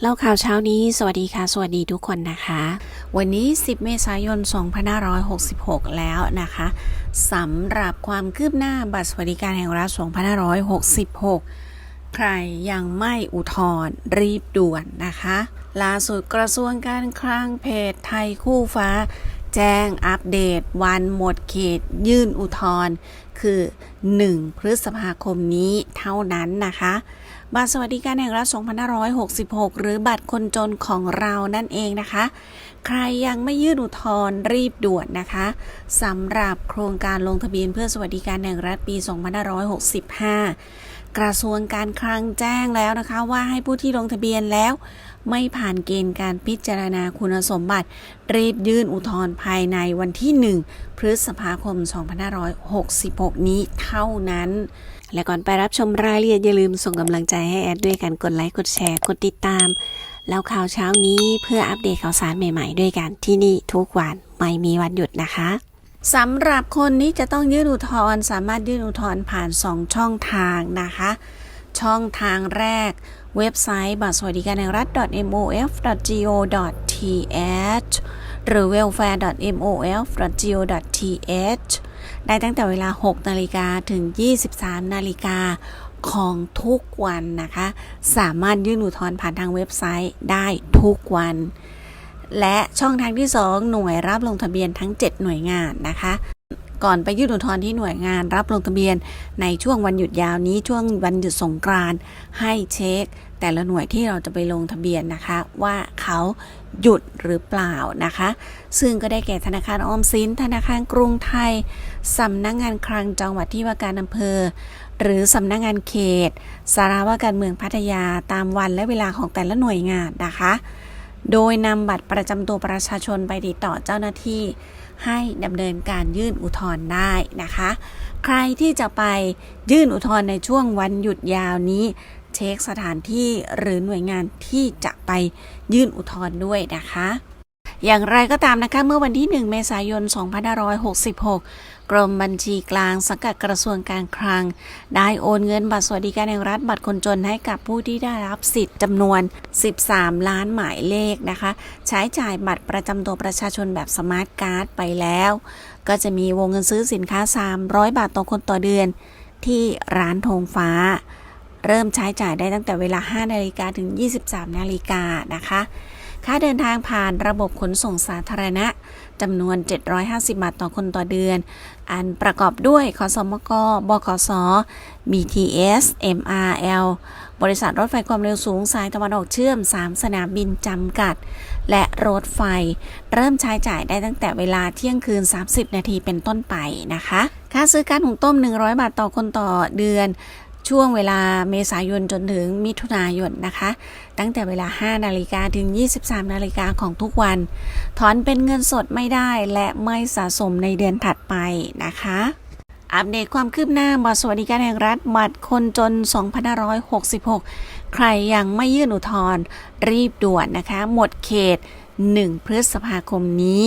เล่าข่าวเช้านี้ สวัสดีค่ะ สวัสดีทุกคนนะคะ วันนี้ 10 เมษายน 2566 แล้วนะคะสำหรับความคืบหน้าบัตรสวัสดิการแห่งรัฐ 2566 ใครยังไม่อุทธรรีบด่วนนะคะล่าสุดกระทรวงการคลังเพจไทยคู่ฟ้า แจ้งอัปเดต วันหมดเขตยื่นอุทธรณ์คือ 1 พฤษภาคมนี้เท่านั้นนะคะ บัตรสวัสดิการแห่งรัฐ 2566 หรือบัตรคนจนของเรานั่นเองนะคะ ใครยังไม่ยื่นอุทธรณ์รีบด่วนนะคะสำหรับโครงการลงทะเบียนเพื่อสวัสดิการแห่งรัฐปี 2565 กระทรวงการคลังแจ้งแล้วนะคะว่าให้ผู้ที่ลงทะเบียนแล้ว ไม่ผ่านเกณฑ์การพิจารณาคุณสมบัติ รีบยื่นอุทธรณ์ภายในวันที่ 1 พฤษภาคม 2566 นี้เท่านั้น และก่อนไปรับชมรายละเอียดอย่าลืมส่งกำลังใจให้แอดด้วยกันกดไลค์กดแชร์กดติดตาม แล้วข่าวเช้านี้เพื่ออัปเดตข่าวสารใหม่ ๆ ด้วยกันที่นี่ทุกวันไม่มีวันหยุดนะคะ สำหรับคนนี้จะต้องยื่นอุทธรณ์สามารถยื่นอุทธรณ์ผ่าน 2 ช่องทางนะคะ ช่องทางแรกเว็บไซต์บัตรสวัสดิการแห่งรัฐ mof.go.th หรือ welfare.mof.go.th ได้ตั้งแต่เวลา 6 นาฬิกาถึง 23 นาฬิกาของทุกวันนะคะ สามารถยื่นอุทธรณ์ผ่านทางเว็บไซต์ได้ทุกวัน และช่องทางที่ 2 หน่วยรับลงทะเบียนทั้ง 7 หน่วยงานนะคะก่อนไปยื่นอุทธรณ์ที่หน่วยงานรับลงทะเบียน ในช่วงวันหยุดยาวนี้ช่วงวันหยุดสงกรานต์ให้เช็ค แต่ละหน่วยที่เราจะไปลงทะเบียนนะคะ ว่าเขาหยุดหรือเปล่านะคะ ซึ่งก็ได้แก่ธนาคารออมสินธนาคารกรุงไทยสำนักงงานคลังจังหวัดที่ว่าการอำเภอ หรือสำนักงงานเขต สาราว่าการเมืองพัทยาตามวันและเวลาของแต่ละหน่วยงานนะคะ โดยนำบัตรประจำตัวประชาชนไปติดต่อเจ้าหน้าที่ ให้ดำเนินการยื่นอุทธรณ์ได้นะคะ ใครที่จะไปยื่นอุทธรณ์ในช่วงวันหยุดยาวนี้ เช็คสถานที่หรือหน่วยงานที่จะไปยื่นอุทธรณ์ด้วยนะคะ อย่างไรก็ตามนะคะ เมื่อวันที่ 1 เมษายน 2566 กรมบัญชีกลางสังกัดกระทรวงการคลัง ได้โอนเงินบัตรสวัสดิการแห่งรัฐบัตรคนจนให้กับผู้ที่ได้รับสิทธิ์จำนวน 13 ล้านหมายเลขนะคะ ใช้จ่ายบัตรประจำตัวประชาชนแบบสมาร์ทการ์ดไปแล้ว ก็จะมีวงเงินซื้อสินค้า 300 บาทต่อคนต่อเดือน ที่ร้านธงฟ้า เริ่มใช้จ่ายได้ตั้งแต่เวลา 5 นาฬิกาถึง 23 นาฬิกานะคะ ค่าเดินทางผ่านระบบขนส่งสาธารณะจำนวน 750 บาทต่อคนต่อเดือน อันประกอบด้วยคสมกบขส BTS MRL บริษัทรถไฟความเร็วสูงสายตะวันออกเชื่อม 3 สนามบินจำกัด และรถไฟ เริ่มใช้จ่ายได้ตั้งแต่เวลาเที่ยงคืน 30 นาทีเป็นต้นไปนะคะ ค่าซื้อการหุงต้ม 100 บาทต่อคนต่อเดือน ช่วงเวลาเมษายนจนถึงมิถุนายนนะคะ ตั้งแต่เวลา 5 นาฬิกาถึง 23 นาฬิกาของทุกวัน ถอนเป็นเงินสดไม่ได้และไม่สะสมในเดือนถัดไปนะคะอัปเดตความคืบหน้าบัตรสวัสดิการแห่งรัฐบัตรคนจน 2566 ใครยังไม่ยื่นอุทธรณ์รีบด่วนนะคะ หมดเขต 1 พฤษภาคมนี้